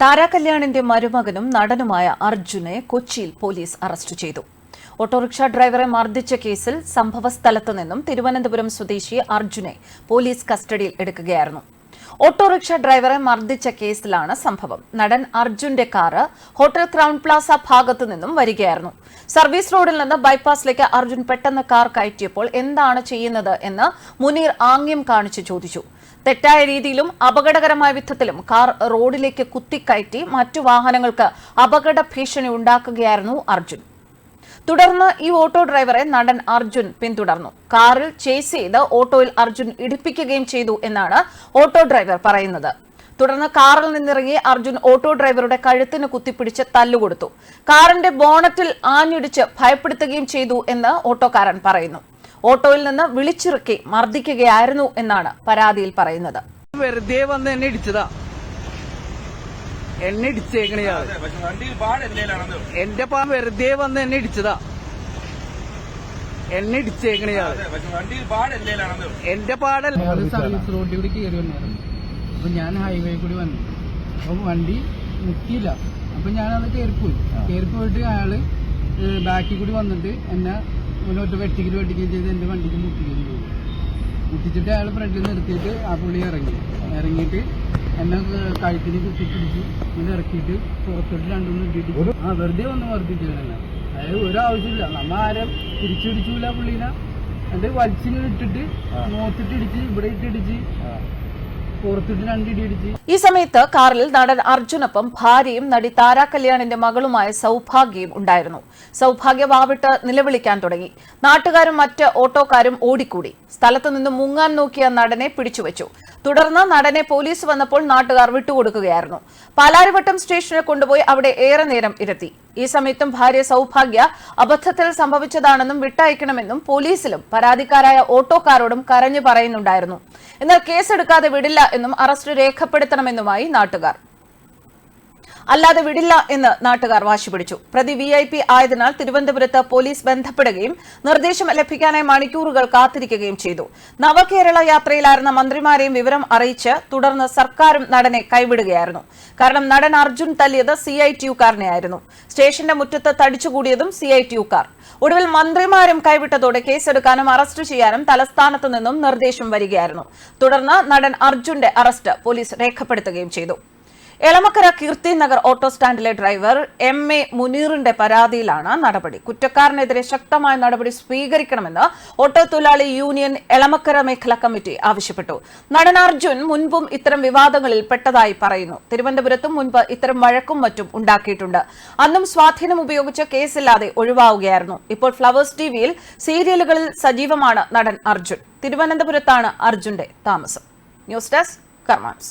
താരാ കല്യാണിന്റെ മരുമകനും നടനുമായ അർജുനെ കൊച്ചിയിൽ പോലീസ് അറസ്റ്റ് ചെയ്തു. ഓട്ടോറിക്ഷ ഡ്രൈവറെ മർദ്ദിച്ച കേസിൽ സംഭവസ്ഥലത്തു നിന്നും തിരുവനന്തപുരം സ്വദേശി അർജുനെ പോലീസ് കസ്റ്റഡിയിൽ എടുക്കുകയായിരുന്നു. ഓട്ടോറിക്ഷ ഡ്രൈവറെ മർദ്ദിച്ച കേസിലാണ് സംഭവം. നടൻ അർജുന്റെ കാറ് ഹോട്ടൽ ക്രൗൺ പ്ലാസ ഭാഗത്തു നിന്നും വരികയായിരുന്നു. സർവീസ് റോഡിൽ നിന്ന് ബൈപ്പാസിലേക്ക് അർജുൻ പെട്ടെന്ന് കാർ കയറ്റിയപ്പോൾ എന്താണ് ചെയ്യുന്നത് എന്ന് മുനീർ ആംഗ്യം കാണിച്ച് ചോദിച്ചു. തെറ്റായ രീതിയിലും അപകടകരമായ വിധത്തിലും കാർ റോഡിലേക്ക് കുത്തിക്കയറ്റി മറ്റു വാഹനങ്ങൾക്ക് അപകട ഭീഷണി ഉണ്ടാക്കുകയായിരുന്നു അർജുൻ. തുടർന്ന് ഈ ഓട്ടോ ഡ്രൈവറെ നടൻ അർജുൻ പിന്തുടർന്നു. കാറിൽ ചേസ് ചെയ്ത് ഓട്ടോയിൽ അർജുൻ ഇടിപ്പിക്കുകയും ചെയ്തു എന്നാണ് ഓട്ടോ ഡ്രൈവർ പറയുന്നത്. തുടർന്ന് കാറിൽ നിന്നിറങ്ങി അർജുൻ ഓട്ടോ ഡ്രൈവറുടെ കഴുത്തിന് കുത്തിപ്പിടിച്ച് തല്ലുകൊടുത്തു. കാറിന്റെ ബോണറ്റിൽ ആഞ്ഞിടിച്ച് ഭയപ്പെടുത്തുകയും ചെയ്തു എന്ന് ഓട്ടോക്കാരൻ പറയുന്നു. ഓട്ടോയിൽ നിന്ന് വിളിച്ചിറക്കി മർദ്ദിക്കുകയായിരുന്നു എന്നാണ് പരാതിയിൽ പറയുന്നത്. വെറുതെ വന്ന് എന്നെ ഇടിച്ചതാ. എന്നെ ഇടിച്ചേക്കണ പക്ഷെ വണ്ടിയിൽ പാട് എന്റേലാണെന്ന് എന്റെ പാ വെറുതെ വന്ന് എന്നെ ഇടിച്ചതാ. എന്നെ ഇടിച്ചേക്കണ പക്ഷെ വണ്ടിയിൽ പാട് എന്റേലാണെന്ന് എന്റെ പാടല്ല. സർവീസ് റോഡിൽ കൂടി കയറി വന്നായിരുന്നു. അപ്പൊ ഞാൻ ഹൈവേ കൂടി വന്നു. അപ്പൊ വണ്ടി മുട്ടിയില്ല. അപ്പൊ ഞാനത് കയറിപ്പോയി. കയറിപ്പോയിട്ട് അയാൾ ബാക്കിൽ കൂടി വന്നിട്ട് എന്നെ മുന്നോട്ട് വെട്ടിക്കൽ വെട്ടിക്കുകയും ചെയ്ത് എന്റെ വണ്ടിക്ക് മുട്ടിക്കുകയും ചെയ്തു മുട്ടിച്ചിട്ട് അയാൾ ഫ്രണ്ടിൽ നിർത്തിയിട്ട് ആ പുള്ളി ഇറങ്ങി. ഇറങ്ങിയിട്ട് എന്നെ കഴുത്തിന് കുത്തി പിടിച്ച് ഇങ്ങനെ ഇറക്കിയിട്ട് പുറത്തോട്ട് രണ്ടുമൂന്ന് ഇട്ടിട്ട് ആ വെറുതെ ഒന്ന് വർദ്ധിച്ചവരല്ല അതായത് ഒരു ആവശ്യമില്ല നമ്മ ആരും തിരിച്ചു പിടിച്ചൂല പുള്ളീനെ? എന്നിട്ട് വലിച്ചിങ്ങനെ ഇട്ടിട്ട് നോത്തിട്ടിടിച്ച് ഇവിടെ ഇട്ടിടിച്ച്. ഈ സമയത്ത് കാറിൽ നടൻ അർജുനൊപ്പം ഭാര്യയും നടി താരാ കല്യാണിന്റെ മകളുമായ സൗഭാഗ്യയും ഉണ്ടായിരുന്നു. സൗഭാഗ്യ വാവിട്ട് നിലവിളിക്കാൻ തുടങ്ങി. നാട്ടുകാരും മറ്റ് ഓട്ടോക്കാരും ഓടിക്കൂടി. സ്ഥലത്തു നിന്ന് മുങ്ങാൻ നോക്കിയ നടനെ പിടിച്ചുവെച്ചു. തുടർന്ന് നടനെ പോലീസ് വന്നപ്പോൾ നാട്ടുകാർ വിട്ടുകൊടുക്കുകയായിരുന്നു. പാലാരിവട്ടം സ്റ്റേഷനിൽ കൊണ്ടുപോയി അവിടെ ഏറെ നേരം ഇരുത്തി. ഈ സമയത്തും ഭാര്യ സൗഭാഗ്യ അബദ്ധത്തിൽ സംഭവിച്ചതാണെന്നും വിട്ടയക്കണമെന്നും പോലീസിലും പരാതിക്കാരായ ഓട്ടോക്കാരോടും കരഞ്ഞു പറയുന്നുണ്ടായിരുന്നു. എന്നാൽ കേസെടുക്കാതെ വിടില്ല എന്നും അറസ്റ്റ് രേഖപ്പെടുത്തണമെന്നുമായി നാട്ടുകാർ. അല്ലാതെ വിടില്ല എന്ന് നാട്ടുകാർ വാശി പിടിച്ചു പ്രതി വി ഐ പി ആയതിനാൽ തിരുവനന്തപുരത്ത് പോലീസ് ബന്ധപ്പെടുകയും നിർദ്ദേശം ലഭിക്കാനായി മണിക്കൂറുകൾ കാത്തിരിക്കുകയും ചെയ്തു. നവകേരള യാത്രയിലായിരുന്ന മന്ത്രിമാരെയും വിവരം അറിയിച്ച് തുടർന്ന് സർക്കാരും നടനെ കൈവിടുകയായിരുന്നു. കാരണം നടൻ അർജുൻ തല്ലിയത് സി ഐ ടി യുക്കാരനെയായിരുന്നു സ്റ്റേഷന്റെ മുറ്റത്ത് തടിച്ചുകൂടിയതും സി ഐ ടി യുക്കാർ ഒടുവിൽ മന്ത്രിമാരും കൈവിട്ടതോടെ കേസെടുക്കാനും അറസ്റ്റ് ചെയ്യാനും തലസ്ഥാനത്തു നിന്നും നിർദ്ദേശം വരികയായിരുന്നു. തുടർന്ന് നടൻ അർജുന്റെ അറസ്റ്റ് പോലീസ് രേഖപ്പെടുത്തുകയും ചെയ്തു. എളമക്കര കീർത്തി നഗർ ഓട്ടോ സ്റ്റാൻഡിലെ ഡ്രൈവർ എം എ മുനീറിന്റെ പരാതിയിലാണ് നടപടി. കുറ്റക്കാരനെതിരെ ശക്തമായ നടപടി സ്വീകരിക്കണമെന്ന് ഓട്ടോ തൊഴിലാളി യൂണിയൻ എളമക്കര മേഖലാ കമ്മിറ്റി ആവശ്യപ്പെട്ടു. നടൻ അർജുൻ മുൻപും ഇത്തരം വിവാദങ്ങളിൽ പെട്ടതായി പറയുന്നു. തിരുവനന്തപുരത്തും മുൻപ് ഇത്തരം വഴക്കും മറ്റും ഉണ്ടാക്കിയിട്ടുണ്ട്. അന്നും സ്വാധീനം ഉപയോഗിച്ച് കേസില്ലാതെ ഒഴിവാവുകയായിരുന്നു. ഇപ്പോൾ ഫ്ലവേഴ്സ് ടിവിയിൽ സീരിയലുകളിൽ സജീവമാണ് നടൻ അർജുൻ. തിരുവനന്തപുരത്താണ് അർജുന്റെ താമസം. News desk കർമാൻസ്.